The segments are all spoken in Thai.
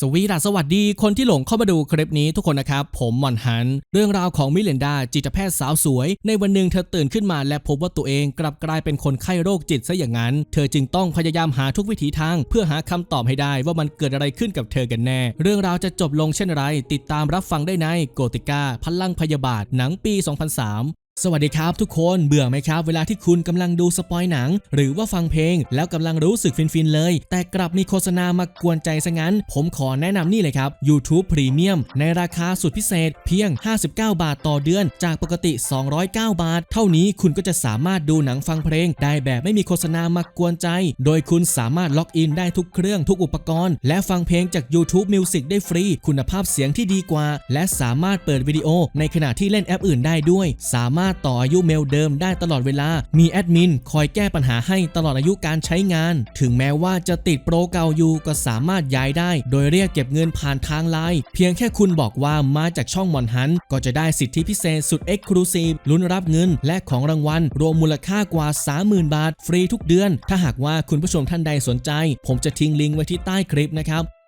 สวีดัสวัสดีคนที่หลงเข้ามาดูคลิปนี้ทุกคนนะครับ ผมมอนหัน เรื่องราวของมิเลนดาจิตแพทย์สาวสวย ในวันหนึ่งเธอตื่นขึ้นมาและพบว่าตัวเองกลับกลายเป็นคนไข้โรคจิตซะอย่างนั้น เธอจึงต้องพยายามหาทุกวิถีทาง เพื่อหาคำตอบให้ได้ว่ามันเกิดอะไรขึ้นกับเธอกันแน่ เรื่องราวจะจบลงเช่นไร ติดตามรับฟังได้ในโกติก้าพลังพยาบาทหนังปี 2003 สวัสดีครับทุกคนเบื่อไหมครับ เวลาที่คุณกำลังดูสปอยหนัง หรือว่าฟังเพลง แล้วกำลังรู้สึกฟินๆเลย แต่กลับมีโฆษณามากวนใจซะงั้น ผมขอแนะนำนี่เลยครับ YouTube Premium ในราคาสุดพิเศษเพียง 59 บาทต่อเดือน จากปกติ 209 บาท เท่านี้คุณก็จะสามารถดูหนังฟังเพลง ได้แบบไม่มีโฆษณามากวนใจ โดยคุณสามารถล็อกอินได้ทุกเครื่องทุกอุปกรณ์ และฟังเพลงจาก YouTube Music ได้ฟรี คุณภาพเสียงที่ดีกว่า และสามารถเปิดวิดีโอในขณะที่เล่นแอปอื่นได้ด้วย สามารถต่ออายุเมลเดิมได้ตลอดเวลา มีแอดมินคอยแก้ปัญหาให้ตลอดอายุการใช้งาน ถึงแม้ว่าจะติดโปรเก่าอยู่ก็สามารถย้ายได้ โดยเรียกเก็บเงินผ่านทางไลน์เพียงแค่คุณบอกว่ามาจากช่องมอนฮันก็จะได้สิทธิพิเศษสุดเอ็กซ์คลูซีฟลุ้นรับเงินและของรางวัลรวมมูลค่ากว่า 30,000 บาท ฟรีทุกเดือน ถ้าหากว่าคุณผู้ชมท่านใดสนใจ ผมจะทิ้งลิงก์ไว้ที่ใต้คลิปนะครับ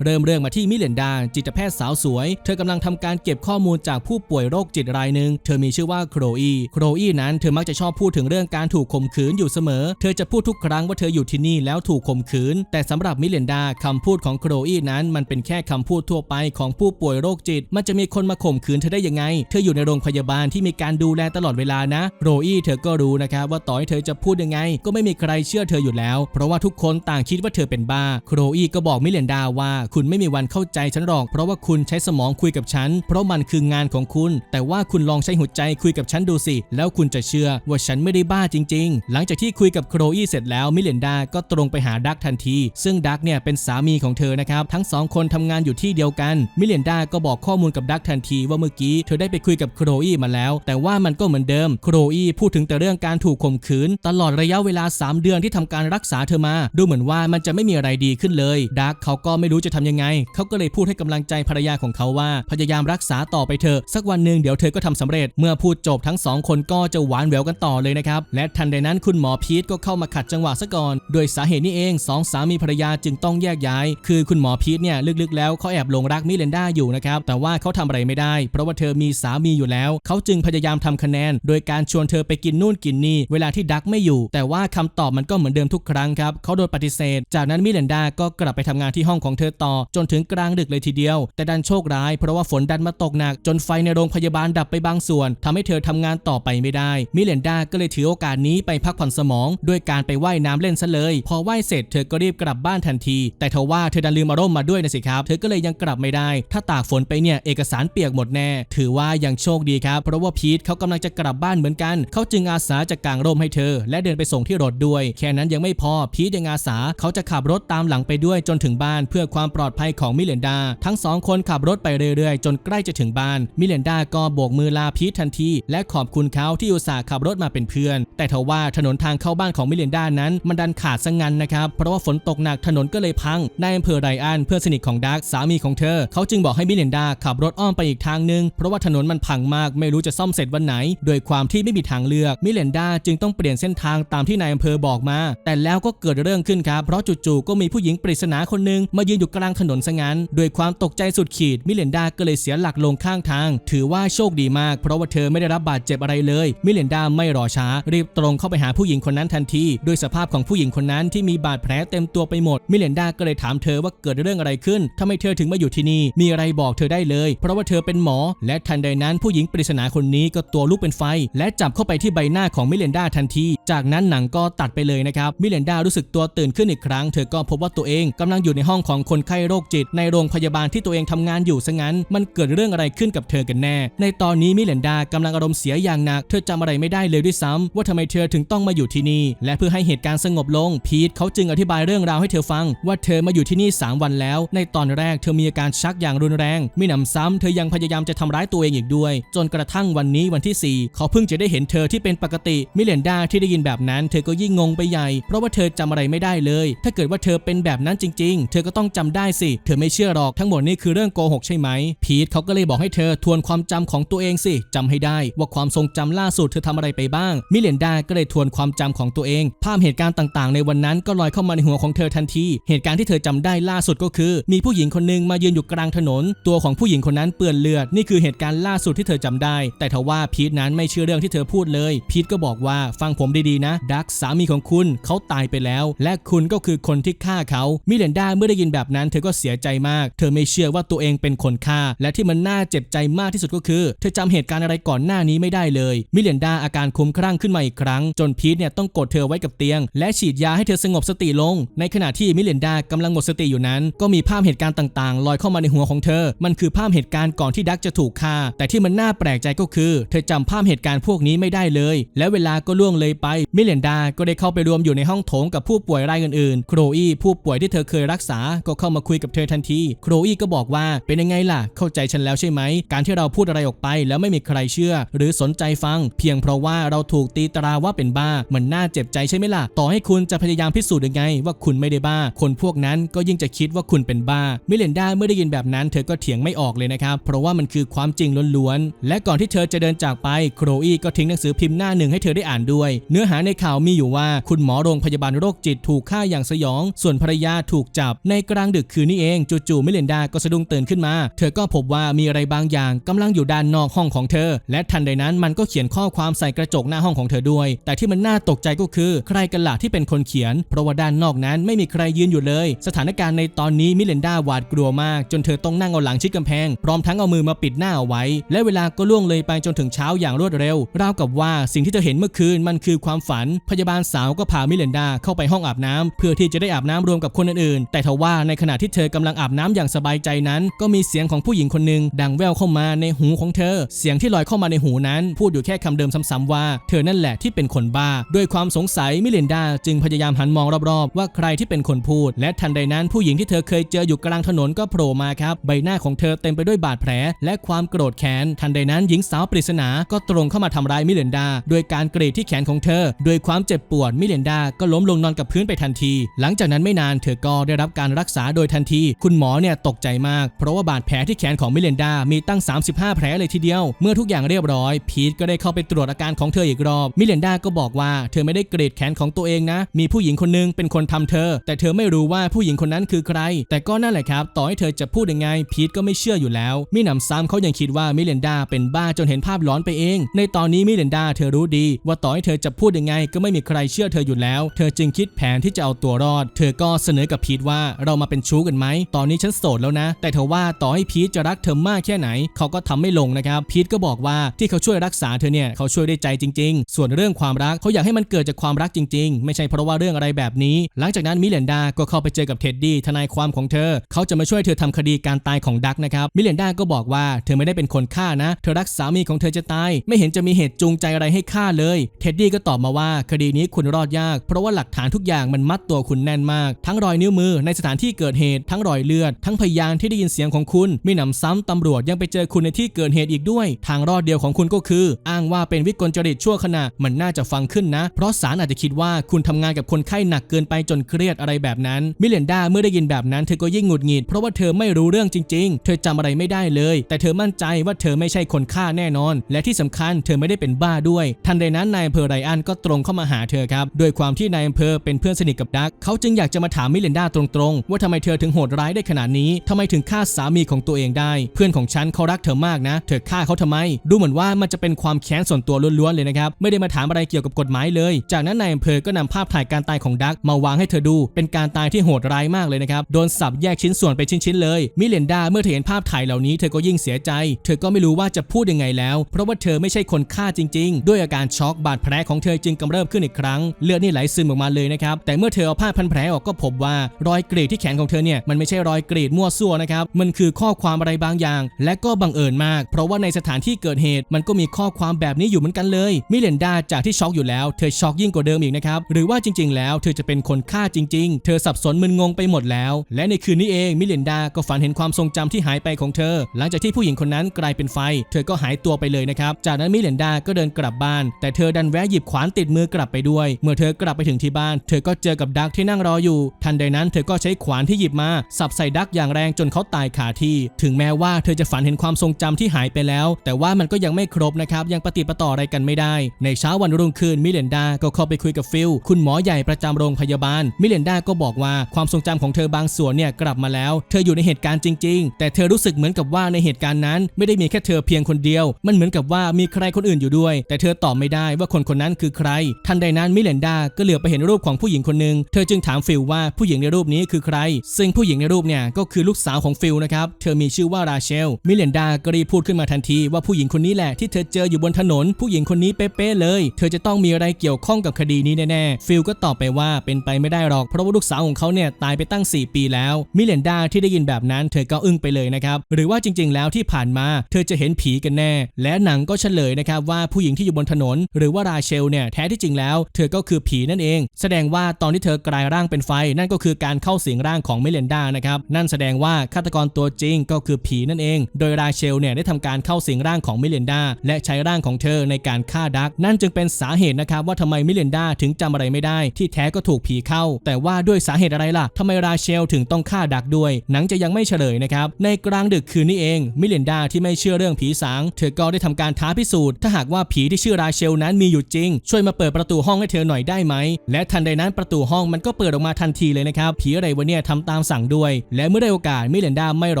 เริ่มเรื่องมาที่มิเลนดา จิตแพทย์สาวสวย เธอกำลังทำการเก็บข้อมูลจากผู้ป่วยโรคจิตรายหนึ่งเธอมีชื่อว่าโครอีโครอีนั้นเธอมักจะชอบพูดถึงเรื่องการถูกข่มขืนอยู่เสมอ เธอจะพูดทุกครั้งว่าเธออยู่ที่นี่แล้วถูกข่มขืน แต่สำหรับมิเลนดาคำพูดของโครอีนั้นมันเป็นแค่คำพูดทั่วไปของผู้ป่วยโรคจิต มันจะมีคนมาข่มขืนเธอได้ยังไง เธออยู่ในโรงพยาบาลที่มีการดูแลตลอดเวลานะโครอีเธอก็รู้นะครับว่าต่อให้เธอจะพูดยังไง ก็ไม่มีใครเชื่อเธออยู่แล้ว เพราะว่าทุกคนต่างคิดว่าเธอเป็นบ้าโครอีก็บอกมิเลนดาว่าคุณไม่มีวันเข้าใจฉันหรอก เพราะว่าคุณใช้สมองคุยกับฉัน เพราะมันคืองานของคุณ แต่ว่าคุณลองใช้หัวใจคุยกับฉันดูสิ แล้วคุณจะเชื่อว่าฉันไม่ได้บ้าจริง ๆ หลังจากที่คุยกับโครอีเสร็จแล้วมิเลนดาก็ตรงไปหาดักทันที ซึ่งดักเนี่ยเป็นสามีของเธอนะครับ ทั้งสองคนทำงานอยู่ที่เดียวกัน มิเลนดาก็บอกข้อมูลกับดักทันที ว่าเมื่อกี้เธอได้ไปคุยกับโครอีมาแล้ว แต่ว่ามันก็เหมือนเดิม โครอีพูดถึงแต่เรื่องการถูกข่มขืน ตลอดระยะเวลา 3 เดือนที่ทำการรักษาเธอมา ดูเหมือนว่ามันจะไม่มีอะไรดีขึ้นเลยดักเขาก็ไม่รู้จะทำยังไง เขาก็เลยพูดให้กำลังใจภรรยาของเขาว่า พยายามรักษาต่อไปเถอะ สักวันหนึ่งเดี๋ยวเธอก็ทำสำเร็จ เมื่อพูดจบทั้งสองคนก็จะหวานแหววกันต่อเลยนะครับ และทันใดนั้นคุณหมอพีทก็เข้ามาขัดจังหวะซะก่อน โดยสาเหตุนี้เองสองสามีภรรยาจึงต้องแยกย้าย คือคุณหมอพีทเนี่ยลึกๆ แล้วเขาแอบหลงรักมิเลนดาอยู่นะครับ แต่ว่าเขาทำอะไรไม่ได้ เพราะว่าเธอมีสามีอยู่แล้ว เขาจึงพยายามทำคะแนน โดยการชวนเธอไปกินนู่นกินนี่ เวลาที่ดักไม่อยู่ แต่ว่าคำตอบมันก็เหมือนเดิมทุกครั้งครับ เขาโดนปฏิเสธ จากนั้นมิเลนดาก็กลับไปทำงานที่ห้องของเธอต่อจนถึงกลางดึกเลยทีเดียว แต่ดันโชคร้ายเพราะว่าฝนดันมาตกหนัก จนไฟในโรงพยาบาลดับไปบางส่วนทำให้เธอทำงานต่อไปไม่ได้ มิเลนดาก็เลยถือโอกาสนี้ไปพักผ่อนสมอง ด้วยการไปว่ายน้ำเล่นซะเลย พอว่ายเสร็จเธอก็รีบกลับบ้านทันที แต่เธอว่าเธอดันลืมอารมณ์มาด้วยนะสิครับ เธอก็เลยยังกลับไม่ได้ ถ้าตากฝนไปเนี่ยเอกสารเปียกหมดแน่ ถือว่ายังโชคดีครับ เพราะว่าพีทเขากำลังจะกลับบ้านเหมือนกัน เขาจึงอาสาจะกางร่มให้เธอ และเดินไปส่งที่รถด้วย แค่นั้นยังไม่พอพีทยังอาสาเขาจะขับรถตามหลังไปด้วยจนถึงบ้านเพื่อความปลอดภัยของมิเลนดา ทั้งสองคนขับรถไปเรื่อยๆ จนใกล้จะถึงบ้าน มิเลนดาก็โบกมือลาพีททันที และขอบคุณเขาที่อุตส่าห์ขับรถมาเป็นเพื่อน แต่ทว่าถนนทางเข้าบ้านของมิเลนดานั้นมันดันขาดซะงั้นนะครับ เพราะว่าฝนตกหนักถนนก็เลยพังนายอำเภอไรอันเพื่อนสนิทของดักสามีของเธอ เขาจึงบอกให้มิเลนดาขับรถอ้อมไปอีกทางนึง เพราะว่าถนนมันพังมากไม่รู้จะซ่อมเสร็จวันไหน โดยความที่ไม่มีทางเลือกมิเลนดาจึงต้องเปลี่ยนเส้นทางตามที่นายอำเภอบอกมา แต่แล้วก็เกิดเรื่องขึ้นครับเพราะจู่ๆก็มีผู้หญิงปริศนาคนหนึ่งมายืนอยู่กลางถนนซะงั้นโดยความตกใจสุดขีดมิเลนดาก็เลยเสียหลักลงข้างทาง ถือว่าโชคดีมาก เพราะว่าเธอไม่ได้รับบาดเจ็บอะไรเลย มิเลนดาไม่รอช้า รีบตรงเข้าไปหาผู้หญิงคนนั้นทันทีด้วยสภาพของผู้หญิงคนนั้นที่มีบาดแผลเต็มตัวไปหมด มิเลนดาก็เลยถามเธอว่าเกิดเรื่องอะไรขึ้นทำไมเธอถึงมาอยู่ที่นี่มีอะไรบอกเธอได้เลย เพราะว่าเธอเป็นหมอ และทันใดนั้นผู้หญิงปริศนาคนนี้ก็ตัวลุกเป็นไฟ และจับเข้าไปที่ใบหน้าของมิเลนดาทันที จากนั้นหนังก็ตัดไปเลยนะครับมิเลนดารู้สึกตัวตื่นขึ้นอีกครั้ง เธอก็พบว่าตัวเองกำลังอยู่ในห้องของคนไข้โรคจิต ในโรงพยาบาลที่ตัวเองทำงานอยู่ซะงั้น มันเกิดเรื่องอะไรขึ้นกับเธอกันแน่ ในตอนนี้มิเลนดากำลังอารมณ์เสียอย่างหนัก เธอจำอะไรไม่ได้เลยด้วยซ้ำว่าทำไมเธอถึงต้องมาอยู่ที่นี่ และเพื่อให้เหตุการณ์สงบลง พีทเขาจึงอธิบายเรื่องราวให้เธอฟัง ว่าเธอมาอยู่ที่นี่ 3 วันแล้ว ในตอนแรกเธอมีอาการชักอย่างรุนแรงมิหนำซ้ำเธอยังพยายามจะทำร้ายตัวเองอีกด้วย จนกระทั่งวันนี้วันที่ 4 เขาเพิ่งจะได้เห็นเธอที่เป็นปกติมิเลนดาที่ได้ยินแบบนั้น เธอก็ยิ่งงงไปใหญ่เพราะว่าเธอจำอะไรไม่ได้เลย ถ้าเกิดว่าเธอเป็นแบบนั้นจริง ๆ เธอก็ต้องจำได้ได้สิ เธอไม่เชื่อหรอกทั้งหมดนี่คือเรื่องโกหกใช่ไหม พีทเขาก็เลยบอกให้เธอทวนความจำของตัวเองสิจำให้ได้ว่าความทรงจำล่าสุดเธอทำอะไรไปบ้าง มิเลนดาก็เลยทวนความจำของตัวเอง ภาพเหตุการณ์ต่างๆ ในวันนั้นก็ลอยเข้ามาในหัวของเธอทันที เหตุการณ์ที่เธอจำได้ล่าสุดก็คือ มีผู้หญิงคนหนึ่งมายืนอยู่กลางถนน ตัวของผู้หญิงคนนั้นเปื้อนเลือดนี่คือเหตุการณ์ล่าสุดที่เธอจำได้ แต่ทว่าพีทนั้นไม่เชื่อเรื่องที่เธอพูดเลย พีทก็บอกว่าฟังผมดีๆนะดักสามีของคุณเขาตายไปแล้ว และคุณก็คือคนที่ฆ่าเขามิเลนดาเมื่อได้ยินแบบนั้นเธอก็เสียใจมาก เธอไม่เชื่อว่าตัวเองเป็นคนฆ่า และที่มันน่าเจ็บใจมากที่สุดก็คือ เธอจำเหตุการณ์อะไรก่อนหน้านี้ไม่ได้เลย มิเลนดาอาการคลุ้มคลั่งขึ้นมาอีกครั้ง จนพีทเนี่ยต้องกดเธอไว้กับเตียง และฉีดยาให้เธอสงบสติลง ในขณะที่มิเลนดากำลังหมดสติอยู่นั้น ก็มีภาพเหตุการณ์ต่างๆ ลอยเข้ามาในหัวของเธอ มันคือภาพเหตุการณ์ก่อนที่ดักจะถูกฆ่า แต่ที่มันน่าแปลกใจก็คือ เธอจำภาพเหตุการณ์พวกนี้ไม่ได้เลย และเวลาก็ล่วงเลยไป มิเลนดาก็ได้เข้าไปรวมอยู่ในห้องโถงกับผู้ป่วยรายอื่นๆ โครอีผู้ป่วยที่เธอเคยรักษาก็เข้ามาคุยกับเธอทันที โครอีก็บอกว่าเป็นยังไงล่ะ เข้าใจฉันแล้วใช่ไหม การที่เราพูดอะไรออกไป แล้วไม่มีใครเชื่อ หรือสนใจฟัง เพียงเพราะว่าเราถูกตีตราว่าเป็นบ้า มันน่าเจ็บใจใช่ไหมล่ะ ต่อให้คุณจะพยายามพิสูจน์ยังไง ว่าคุณไม่ได้บ้า คนพวกนั้นก็ยิ่งจะคิดว่าคุณเป็นบ้า มิเลนดาเมื่อได้ยินแบบนั้น เธอก็เถียงไม่ออกเลยนะครับ เพราะว่ามันคือความจริงล้วนๆ และก่อนที่เธอจะเดินจากไป โครอีก็ทิ้งหนังสือพิมพ์หน้าหนึ่งให้เธอได้อ่านด้วย เนื้อหาในข่าวมีอยู่ว่า คุณหมอโรงพยาบาลโรคจิตถูกฆ่าอย่างสยอง ส่วนภรรยาถูกจับในกลางดึกคืนนี้เองจู่ๆมิเลนดาก็สะดุ้งตื่นขึ้นมา เธอก็พบว่ามีอะไรบางอย่างกำลังอยู่ด้านนอกห้องของเธอ และทันใดนั้นมันก็เขียนข้อความใส่กระจกหน้าห้องของเธอด้วย แต่ที่มันน่าตกใจก็คือ ใครกันล่ะที่เป็นคนเขียน เพราะว่าด้านนอกนั้นไม่มีใครยืนอยู่เลย สถานการณ์ในตอนนี้มิเลนดาหวาดกลัวมาก จนเธอต้องนั่งเอาหลังชิดกำแพง พร้อมทั้งเอามือมาปิดหน้าเอาไว้ และเวลาก็ล่วงเลยไปจนถึงเช้าอย่างรวดเร็ว ราวกับว่าสิ่งที่เธอเห็นเมื่อคืนมันคือความฝัน พยาบาลสาวก็พามิเลนดาเข้าไปห้องอาบน้ำเพื่อที่จะได้อาบน้ำรวมกับคนอื่นๆ แต่ทว่าในขณะที่เธอกำลังอาบน้ำอย่างสบายใจนั้น ก็มีเสียงของผู้หญิงคนหนึ่งดังแว่วเข้ามาในหูของเธอ เสียงที่ลอยเข้ามาในหูนั้น พูดอยู่แค่คำเดิมซ้ำๆว่าเธอนั่นแหละที่เป็นคนบ้า ด้วยความสงสัยมิเลนดาจึงพยายามหันมองรอบๆ ว่าใครที่เป็นคนพูด และทันใดนั้นผู้หญิงที่เธอเคยเจออยู่กลางถนนก็โผล่มาครับใบหน้าของเธอเต็มไปด้วยบาดแผล และความโกรธแค้นทันใดนั้นหญิงสาวปริศนาก็ตรงเข้ามาทำร้ายมิเลนดาโดยการกรีดที่แขนของเธอ โดยความเจ็บปวดมิเลนดาก็ล้มลงนอนกับพื้นไปทันที หลังจากนั้นไม่นานเธอก็ได้รับการรักษาโดยทันที คุณหมอเนี่ยตกใจมาก เพราะว่าบาดแผลที่แขนของมิเลนดา มีตั้ง 35 แผลเลยทีเดียว เมื่อทุกอย่างเรียบร้อย พีทก็ได้เข้าไปตรวจอาการของเธออีกรอบ มิเลนดาก็บอกว่าเธอไม่ได้กรีดแขนของตัวเองนะ มีผู้หญิงคนนึงเป็นคนทำเธอ แต่เธอไม่รู้ว่าผู้หญิงคนนั้นคือใคร แต่ก็นั่นแหละครับ ต่อให้เธอจะพูดยังไง พีทก็ไม่เชื่ออยู่แล้ว มิหนำซ้ำเขายังคิดว่ามิเลนดาเป็นบ้าจนเห็นภาพหลอนไปเอง ในตอนนี้มิเลนดาเธอรู้ดี ว่าต่อให้เธอจะพูดยังไงก็ไม่มีใครเชื่อเธออยู่แล้ว เธอจึงคิดแผนที่จะเอาตัวรอด เธอก็เสนอกับพีทว่าเรามาเป็นชกันไหม ตอนนี้ฉันโสดแล้วนะ แต่เธอว่าต่อให้พีทจะรักเธอมากแค่ไหน เขาก็ทำไม่ลงนะครับ พีทก็บอกว่าที่เขาช่วยรักษาเธอเนี่ย เขาช่วยได้ใจจริง ๆ ส่วนเรื่องความรักเขาอยากให้มันเกิดจากความรักจริง ๆ ไม่ใช่เพราะว่าเรื่องอะไรแบบนี้ หลังจากนั้นมิเลนดาก็เข้าไปเจอกับเท็ดดี้ทนายความของเธอ เขาจะมาช่วยเธอทำคดีการตายของดักนะครับ มิเลนดาก็บอกว่าเธอไม่ได้เป็นคนฆ่านะ เธอรักสามีของเธอจะตาย ไม่เห็นจะมีเหตุจูงใจอะไรให้ฆ่าเลย เท็ดดี้ก็ตอบมาว่าคดีนี้คุณรอดยาก เพราะว่าหลักฐานทุกอย่างมันมัดตัวคุณแน่นมาก ทั้งรอยนิ้วมือในสถานที่เกิดเหตุ ทั้งรอยเลือด ทั้งพยานที่ได้ยินเสียงของคุณมีหนำซ้ำตำรวจยังไปเจอคุณในที่เกิดเหตุอีกด้วย ทางรอดเดียวของคุณก็คือ อ้างว่าเป็นวิกลจริตชั่วขณะมันน่าจะฟังขึ้นนะ เพราะศาลอาจจะคิดว่าคุณทำงานกับคนไข้หนักเกินไปจนเครียดอะไรแบบนั้น มิเลนดาเมื่อได้ยินแบบนั้นเธอก็ยิ่งหงุดหงิดเพราะว่าเธอไม่รู้เรื่องจริง ๆ เธอจำอะไรไม่ได้เลย แต่เธอมั่นใจว่าเธอไม่ใช่คนฆ่าแน่นอน และที่สำคัญเธอไม่ได้เป็นบ้าด้วย ทันใดนั้นนายอำเภอไรอันก็ตรงเข้ามาหาเธอครับโดยความที่นายอำเภอเป็นเพื่อนสนิทกับดักเขาจึงอยากจะมาถามมิเลนดาตรงๆ ว่าทำไมเธอถึงโหดร้ายได้ขนาดนี้ทำไมถึงฆ่าสามีของตัวเองได้ เพื่อนของฉันเขารักเธอมากนะ เธอฆ่าเขาทำไม ดูเหมือนว่ามันจะเป็นความแค้นส่วนตัวล้วนๆเลยนะครับ ไม่ได้มาถามอะไรเกี่ยวกับกฎหมายเลย จากนั้นนายอำเภอก็นำภาพถ่ายการตายของดักมาวางให้เธอดู เป็นการตายที่โหดร้ายมากเลยนะครับ โดนสับแยกชิ้นส่วนไปชิ้นๆเลย มิเลนดาเมื่อเธอเห็นภาพถ่ายเหล่านี้เธอก็ยิ่งเสียใจ เธอก็ไม่รู้ว่าจะพูดยังไงแล้ว เพราะว่าเธอไม่ใช่คนฆ่าจริง ๆ ด้วยอาการช็อกบาดแผลของเธอจึงกำเริบขึ้นอีกครั้ง เลือดนี่ไหลซึมออกมาเลยนะครับ แต่เมื่อเธอเอาผ้าพันแผลออกก็พบว่ารอยกรีดที่แขนของเธอเนี่ยมันไม่ใช่รอยกรีดมั่วซั่วนะครับมันคือข้อความอะไรบางอย่าง และก็บังเอิญมาก เพราะว่าในสถานที่เกิดเหตุมันก็มีข้อความแบบนี้อยู่เหมือนกันเลยมิเลนดาจากที่ช็อกอยู่แล้วเธอช็อกยิ่งกว่าเดิมอีกนะครับหรือว่าจริง ๆ แล้วเธอจะเป็นคนฆ่าจริง ๆ เธอสับสนมึนงงไปหมดแล้ว และในคืนนี้เองมิเลนดาก็ฝันเห็นความทรงจำที่หายไปของเธอ หลังจากที่ผู้หญิงคนนั้นกลายเป็นไฟ เธอก็หายตัวไปเลยนะครับจากนั้นมิเลนดาก็เดินกลับบ้าน แต่เธอดันแวะหยิบขวานติดมือกลับไปด้วย เมื่อเธอกลับไปถึงที่บ้าน เธอก็เจอกับดักที่นั่งรออยู่ ทันใดนั้นเธอก็ใช้ขวานที่หยิบมา สับใส่ดักอย่างแรงจนเขาตายคาที่ ถึงแม้ว่าเธอจะฝันเห็นความทรงจำที่หายไปแล้ว แต่ว่ามันก็ยังไม่ครบนะครับยังปฏิประต่ออะไรกันไม่ได้ ในเช้าวันรุ่งขึ้นมิเลนดาก็เข้าไปคุยกับฟิลคุณหมอใหญ่ประจำโรงพยาบาล มิเลนดาก็บอกว่าความทรงจำของเธอบางส่วนเนี่ยกลับมาแล้ว เธออยู่ในเหตุการณ์จริง ๆ แต่เธอรู้สึกเหมือนกับว่าในเหตุการณ์นั้น ไม่ได้มีแค่เธอเพียงคนเดียว มันเหมือนกับว่ามีใครคนอื่นอยู่ด้วย แต่เธอตอบไม่ได้ว่าคนคนนั้นคือใคร ทันใดนั้นมิเลนดาก็เหลือบไปเห็นรูปของผู้หญิงคนหนึ่งเธอจึงถามฟิลว่าผู้หญิงในรูปนี้คือใครซึ่งผู้หญิงในรูปเนี่ยก็คือลูกสาวของฟิลนะครับ เธอมีชื่อว่าราเชล มิเลนดาก็รีพูดขึ้นมาทันทีว่าผู้หญิงคนนี้แหละที่เธอเจออยู่บนถนน ผู้หญิงคนนี้เป๊ะเลย เธอจะต้องมีอะไรเกี่ยวข้องกับคดีนี้แน่ๆ ฟิลก็ตอบไปว่าเป็นไปไม่ได้หรอก เพราะว่าลูกสาวของเขาเนี่ยตายไปตั้ง 4 ปีแล้ว มิเลนดาที่ได้ยินแบบนั้นเธอก็อึ้งไปเลยนะครับ หรือว่าจริง ๆ แล้วที่ผ่านมา เธอจะเห็นผีกันแน่ และหนังก็เฉลยนะครับว่าผู้หญิงที่อยู่บนถนน หรือว่าราเชลเนี่ยแท้ที่จริงแล้ว เธอก็คือผีนั่นเอง แสดงว่าตอนที่เธอกลายร่างเป็นไฟนั่นก็คือการเข้าสิงร่างของมิเลนดานะครับนั่นแสดงว่าฆาตกรตัวจริงก็คือผีนั่นเอง โดยราเชลเนี่ยได้ทำการเข้าสิงร่างของมิเลนดาและใช้ร่างของเธอในการฆ่าดัก นั่นจึงเป็นสาเหตุนะครับว่าทำไมมิเลนดาถึงจำอะไรไม่ได้ ที่แท้ก็ถูกผีเข้า แต่ว่าด้วยสาเหตุอะไรล่ะทำไมราเชลถึงต้องฆ่าดักด้วย หนังจะยังไม่เฉลยนะครับในกลางดึกคืนนี้เองมิเลนดาที่ไม่เชื่อเรื่องผีสาง เธอก็ได้ทำการท้าพิสูจน์ถ้าหากว่าผีที่ชื่อราเชลนั้นมีอยู่จริง ช่วยมาเปิดประตูห้องให้เธอหน่อยได้ไหม และทันใดนั้นประตูห้องมันก็เปิดออกมาทันทีเลยนะครับผีอะไรวะเนี่ยทำตาามสั่งด้วย และเมื่อได้โอกาสมิเลนดาไม่ร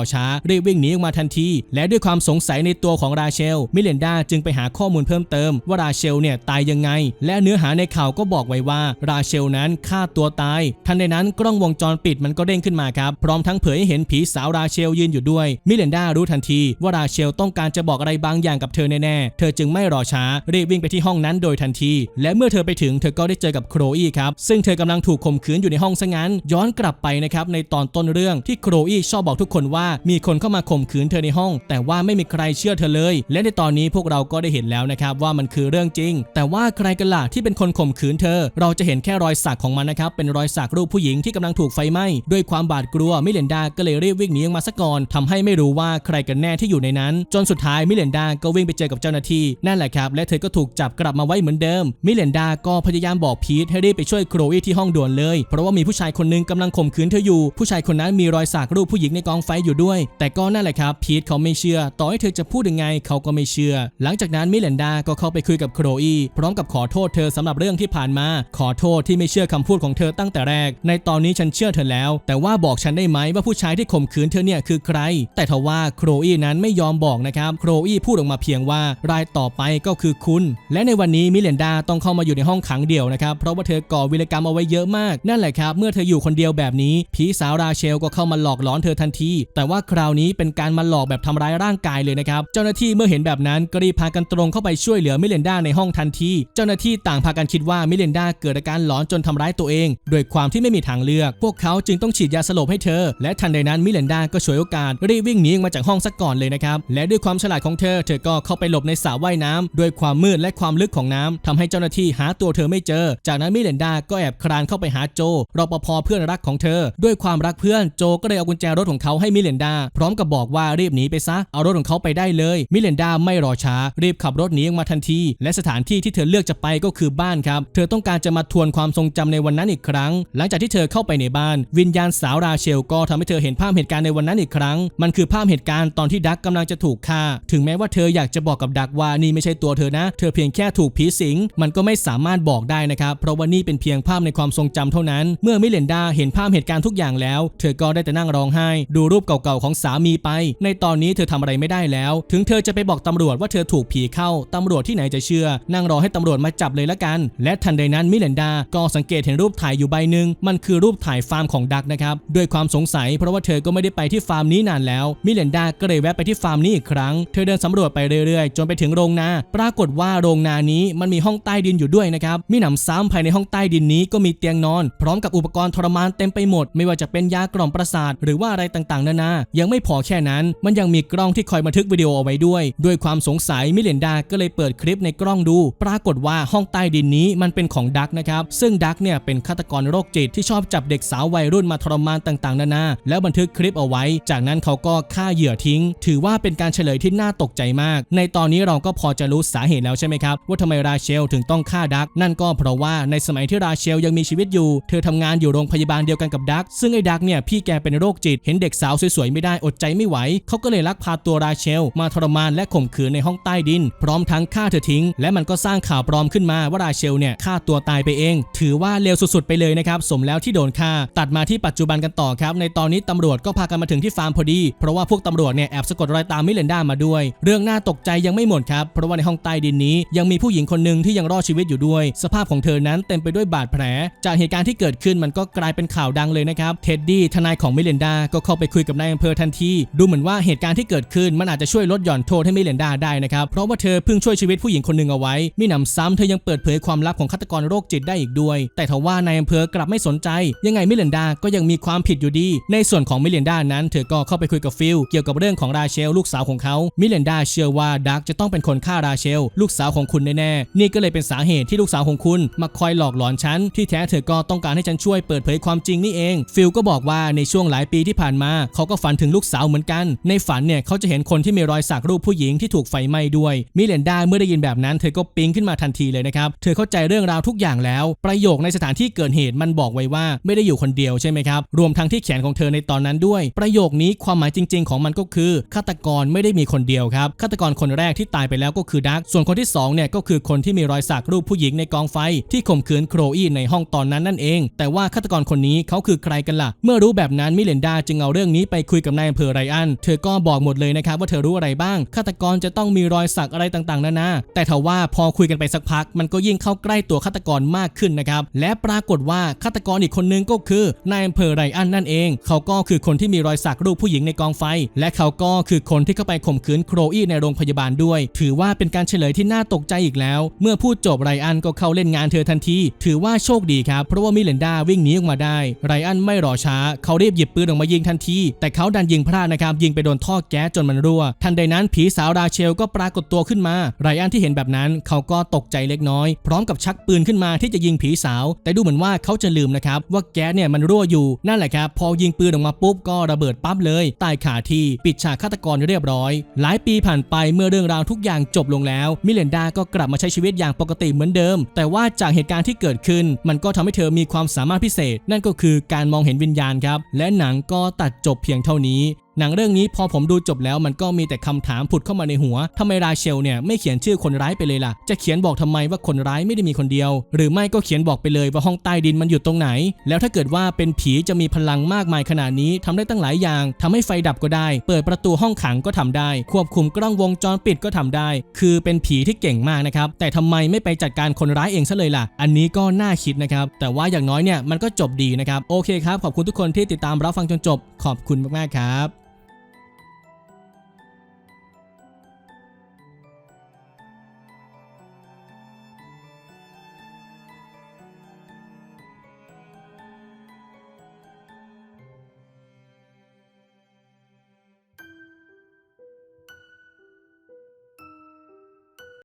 อช้ารีบวิ่งหนีออกมาทันที และด้วยความสงสัยในตัวของราเชล มิเลนดาจึงไปหาข้อมูลเพิ่มเติม ว่าราเชลเนี่ยตายยังไง และเนื้อหาในข่าวก็บอกไว้ว่าราเชลนั้นฆ่าตัวตาย ทันใดนั้นกล้องวงจรปิดมันก็เด้งขึ้นมาครับ พร้อมทั้งเผยให้เห็นผีสาวราเชลยืนอยู่ด้วย มิเลนดารู้ทันทีว่าราเชลต้องการจะบอกอะไรบางอย่างกับเธอแน่ๆ เธอจึงไม่รอช้ารีบวิ่งไปที่ห้องนั้นโดยทันที และเมื่อเธอไปถึงเธอก็ได้เจอกับโครอีครับ ซึ่งเธอกำลังถูกข่มขืนอยู่ในห้องซะงั้น ย้อนกลับไปนะครับในตอนต้นเรื่องที่โครอีชอบบอกทุกคนว่ามีคนเข้ามาข่มขืนเธอในห้อง แต่ว่าไม่มีใครเชื่อเธอเลย และในตอนนี้พวกเราก็ได้เห็นแล้วนะครับว่ามันคือเรื่องจริง แต่ว่าใครกันล่ะที่เป็นคนข่มขืนเธอ เราจะเห็นแค่รอยสักของมันนะครับเป็นรอยสักรูปผู้หญิงที่กำลังถูกไฟไหม้ด้วยความบาดกลัวมิเลนดาก็เลยรีบวิ่งหนีออกมาซะก่อนทำให้ไม่รู้ว่าใครกันแน่ที่อยู่ในนั้น จนสุดท้ายมิเลนดาก็วิ่งไปเจอกับเจ้าหน้าที่นั่นแหละครับและเธอก็ถูกจับกลับมาไว้เหมือนเดิม มิเลนดาก็พยายามบอกพีทให้รีบไปช่วยโครอีที่ห้องด่วนเลย เพราะว่ามีผู้ชายคนนึงกำลังข่มขืนเธออยู่ผู้ชายคนนั้นมีรอยสักรูปผู้หญิงในกองไฟอยู่ด้วย แต่ก็นั่นแหละครับพีทเขาไม่เชื่อ ต่อให้เธอจะพูดยังไงเขาก็ไม่เชื่อ หลังจากนั้นมิเลนดาก็เข้าไปคุยกับโครอีพร้อมกับขอโทษเธอสำหรับเรื่องที่ผ่านมา ขอโทษที่ไม่เชื่อคำพูดของเธอตั้งแต่แรก ในตอนนี้ฉันเชื่อเธอแล้ว แต่ว่าบอกฉันได้ไหมว่าผู้ชายที่ข่มขืนเธอเนี่ยคือใคร แต่ทว่าโครอีนั้นไม่ยอมบอกนะครับโครอีพูดออกมาเพียงว่ารายต่อไปก็คือคุณ และในวันนี้มิเลนดาต้องเข้ามาอยู่ในห้องขังเดี่ยวนะครับเพราะว่าเธอก่อวิรกรรมเอาไว้เยอะมากนั่นแหละครับเมื่อเธออยู่คนเดียวแบบนี้ผีสาวราเชลก็เข้ามาหลอกหลอนเธอทันที แต่ว่าคราวนี้เป็นการมาหลอกแบบทำร้ายร่างกายเลยนะครับ เจ้าหน้าที่เมื่อเห็นแบบนั้นก็รีบพากันตรงเข้าไปช่วยเหลือมิเลนดาในห้องทันที เจ้าหน้าที่ต่างพากันคิดว่ามิเลนดาเกิดอาการหลอนจนทำร้ายตัวเองโดยความที่ไม่มีทางเลือก พวกเขาจึงต้องฉีดยาสลบให้เธอ และทันใดนั้นมิเลนดาก็ฉวยโอกาสรีบวิ่งหนีออกมาจากห้องซะก่อนเลยนะครับและด้วยความฉลาดของเธอ เธอก็เข้าไปหลบในสระว่ายน้ำด้วยความมืดและความลึกของน้ำทำให้เจ้าหน้าที่หาตัวเธอไม่เจอ จากนั้นมิเลนดาก็แอบคลานเข้าไปหาโจรปภเพื่อนรักของเธอ ด้วยความความรักเพื่อนโจก็เลยเอากุญแจรถของเขาให้มิเลนดา พร้อมกับบอกว่ารีบหนีไปซะเอารถของเขาไปได้เลยมิเลนดาไม่รอช้า รีบขับรถหนีออกมาทันที และสถานที่ที่เธอเลือกจะไปก็คือบ้านครับเธอต้องการจะมาทวนความทรงจำในวันนั้นอีกครั้ง หลังจากที่เธอเข้าไปในบ้าน วิญญาณสาวราเชลก็ทำให้เธอเห็นภาพเหตุการณ์ในวันนั้นอีกครั้ง มันคือภาพเหตุการณ์ตอนที่ดักกำลังจะถูกฆ่า ถึงแม้ว่าเธออยากจะบอกกับดักว่านี่ไม่ใช่ตัวเธอนะ เธอเพียงแค่ถูกผีสิง มันก็ไม่สามารถบอกได้นะครับเพราะว่านี่เป็นเพียงภาพในความทรงจำเท่านั้น เมื่อมิเลนดาเห็นภาพเหตุการณ์ทุกอย่างแล้ว เธอก็ได้แต่นั่งร้องไห้ ดูรูปเก่าๆของสามีไป ในตอนนี้เธอทำอะไรไม่ได้แล้ว ถึงเธอจะไปบอกตำรวจว่าเธอถูกผีเข้าตำรวจที่ไหนจะเชื่อ นั่งรอให้ตำรวจมาจับเลยละกัน และทันใดนั้นมิเลนดาก็สังเกตเห็นรูปถ่ายอยู่ใบหนึ่งมันคือรูปถ่ายฟาร์มของดักนะครับด้วยความสงสัยเพราะว่าเธอก็ไม่ได้ไปที่ฟาร์มนี้นานแล้วมิเลนดาก็เลยแวะไปที่ฟาร์มนี้อีกครั้งเธอเดินสำรวจไปเรื่อยๆ จนไปถึงโรงนา ปรากฏว่าโรงนานี้มันมีห้องใต้ดินอยู่ด้วยนะครับมีหนำซ้ำภายในห้องใต้ดินนี้ก็มีเตียงนอน พร้อมกับอุปกรณ์ทรมานเต็มไปหมด ไม่ว่าจะเป็นยากล่อมประสาทหรือว่าอะไรต่างๆ นานา ยังไม่พอแค่นั้น มันยังมีกล้องที่คอยบันทึกวิดีโอเอาไว้ด้วย ด้วยความสงสัยมิเลนดาก็เลยเปิดคลิปในกล้องดู ปรากฏว่าห้องใต้ดินนี้มันเป็นของดักนะครับ ซึ่งดักเนี่ยเป็นฆาตกรโรคจิตที่ชอบจับเด็กสาววัยรุ่นมาทรมานต่างๆ นานา แล้วบันทึกคลิปเอาไว้ จากนั้นเขาก็ฆ่าเหยื่อทิ้ง ถือว่าเป็นการเฉลยที่น่าตกใจมาก ในตอนนี้เราก็พอจะรู้สาเหตุแล้วใช่ไหมครับ ว่าทำไมราเชลถึงต้องฆ่าดัก นั่นก็เพราะว่าในสมัยที่ราเชลยังมีชีวิตอยู่ เธอทำงานอยู่โรงพยาบาลเดียวกันกับดักซึ่งซึ่งไอ้ดักเนี่ยพี่แกเป็นโรคจิต เห็นเด็กสาวสวยๆไม่ได้อดใจไม่ไหว เขาก็เลยลักพาตัวราเชล มาทรมานและข่มขืนในห้องใต้ดิน พร้อมทั้งฆ่าเธอทิ้ง และมันก็สร้างข่าวปลอมขึ้นมาว่าราเชลเนี่ยฆ่าตัวตายไปเอง ถือว่าเลวสุดๆไปเลยนะครับสมแล้วที่โดนฆ่า ตัดมาที่ปัจจุบันกันต่อครับ ในตอนนี้ตำรวจก็พากันมาถึงที่ฟาร์มพอดี เพราะว่าพวกตำรวจเนี่ยแอบสะกดรอยตามมิเลนด้ามาด้วย เรื่องน่าตกใจยังไม่หมดครับเพราะว่าในห้องใต้ดินนี้ ยังมีผู้หญิงคนหนึ่งที่ยังรอดชีวิตอยู่ด้วย สภาพของเธอนั้นเต็มไปด้วยบาดแผล จากเหตุการณ์ที่เกิดขึ้นมันก็กลายเป็นข่าวดังเลยนะครับเท็ดดี้ทนายของมิเลนดา ก็เข้าไปคุยกับนายอำเภอทันที ดูเหมือนว่าเหตุการณ์ที่เกิดขึ้นมันอาจจะช่วยลดหย่อนโทษให้มิเลนดาได้นะครับ เพราะว่าเธอเพิ่งช่วยชีวิตผู้หญิงคนหนึ่งเอาไว้มิหนำซ้ำเธอยังเปิดเผยความลับของฆาตกรโรคจิตได้อีกด้วย แต่ทว่านายอำเภอกลับไม่สนใจ ยังไงมิเลนดาก็ยังมีความผิดอยู่ดี ในส่วนของมิเลนดานั้น เธอก็เข้าไปคุยกับฟิลเกี่ยวกับเรื่องของราเชลลูกสาวของเขามิเลนดาเชื่อว่าดักจะต้องเป็นคนฆ่าราเชลลูกสาวของคุณแน่ๆนี่ก็เลยเป็นสาเหตุที่ลูกสาวของคุณมาคอยหลอกหลอนฉันที่แท้เธอก็ต้องการให้ฉันช่วยเปิดเผยความจริงนี่เองฟิลก็บอกว่าในช่วงหลายปีที่ผ่านมา เขาก็ฝันถึงลูกสาวเหมือนกัน ในฝันเนี่ยเขาจะเห็นคนที่มีรอยสักรูปผู้หญิงที่ถูกไฟไหม้ด้วย มิเลนดาเมื่อได้ยินแบบนั้นเธอก็ปิ๊งขึ้นมาทันทีเลยนะครับ เธอเข้าใจเรื่องราวทุกอย่างแล้ว ประโยคในสถานที่เกิดเหตุมันบอกไว้ว่าไม่ได้อยู่คนเดียวใช่ไหมครับ รวมทั้งที่แขนของเธอในตอนนั้นด้วย ประโยคนี้ความหมายจริง ๆ ของมันก็คือฆาตกรไม่ได้มีคนเดียวครับ ฆาตกรคนแรกที่ตายไปแล้วก็คือดัก ส่วนคนที่สองเนี่ยก็คือคนที่มีรอยสักรูปผู้หญิงในกองไฟ ที่ข่มขืนโครอีในห้องตอนนั้นนั่นเอง แต่ว่าฆาตกรคนนี้เขาคือใครกันล่ะ เมื่อรู้แบบนั้นมิเลนดาจึงเอาเรื่องนี้ไปคุยกับนายอำเภอไรอัน เธอก็บอกหมดเลยนะครับว่าเธอรู้อะไรบ้าง ฆาตกรจะต้องมีรอยสักอะไรต่างๆนานา แต่ทว่าพอคุยกันไปสักพัก มันก็ยิ่งเข้าใกล้ตัวฆาตกรมากขึ้นนะครับ และปรากฏว่าฆาตกรอีกคนนึงก็คือนายอำเภอไรอันนั่นเอง เขาก็คือคนที่มีรอยสักรูปผู้หญิงในกองไฟ และเขาก็คือคนที่เข้าไปข่มขืนโครอีในโรงพยาบาลด้วย ถือว่าเป็นการเฉลยที่น่าตกใจอีกแล้ว เมื่อพูดจบไรอันก็เข้าเล่นงานเธอทันที ถือว่าโชคดีครับ เพราะว่ามิเลนดาวิ่งหนีออกมาได้ ไรอันไม่รอช้า เขารีบหยิบปืนออกมายิงทันที แต่เขาดันยิงพลาดนะครับ ยิงไปโดนท่อแก๊สจนมันรั่ว ทันใดนั้นผีสาวราเชลก็ปรากฏตัวขึ้นมา ไรอันที่เห็นแบบนั้น เขาก็ตกใจเล็กน้อย พร้อมกับชักปืนขึ้นมาที่จะยิงผีสาว แต่ดูเหมือนว่าเขาจะลืมนะครับว่าแก๊สเนี่ยมันรั่วอยู่ นั่นแหละครับ พอยิงปืนออกมาปุ๊บก็ระเบิดปั๊บเลย ตายขาที่ ปิดฉากฆาตกรเรียบร้อย หลายปีผ่านไปเมื่อเรื่องราวทุกอย่างจบลงแล้ว มิเลนดาก็กลับมาใช้ชีวิตอย่างปกติเหมือนเดิม แต่ว่าจากเหตุการณ์ที่เกิดขึ้น มันก็ทำให้เธอมีความสามารถพิเศษ นั่นก็คือการมองเห็นวิญญาณครับ และหนังก็ตัดจบเพียงเท่านี้ หนังเรื่องนี้พอผมดูจบแล้วมันก็มีแต่คำถามผุดเข้ามาในหัวทำไมราเชลเนี่ยไม่เขียนชื่อคนร้ายไปเลยล่ะ จะเขียนบอกทำไมว่าคนร้ายไม่ได้มีคนเดียว หรือไม่ก็เขียนบอกไปเลยว่าห้องใต้ดินมันอยู่ตรงไหน แล้วถ้าเกิดว่าเป็นผีจะมีพลังมากมายขนาดนี้ทำได้ตั้งหลายอย่างทำให้ไฟดับก็ได้ เปิดประตูห้องขังก็ทำได้ ควบคุมกล้องวงจรปิดก็ทำได้ คือเป็นผีที่เก่งมากนะครับ แต่ทำไมไม่ไปจัดการคนร้ายเองซะเลยล่ะ อันนี้ก็น่าคิดนะครับ แต่ว่าอย่างน้อยเนี่ยมันก็จบดีนะครับ โอเคครับ ขอบคุณทุกคนที่ติดตามรับฟังจนจบ ขอบคุณมากๆครับ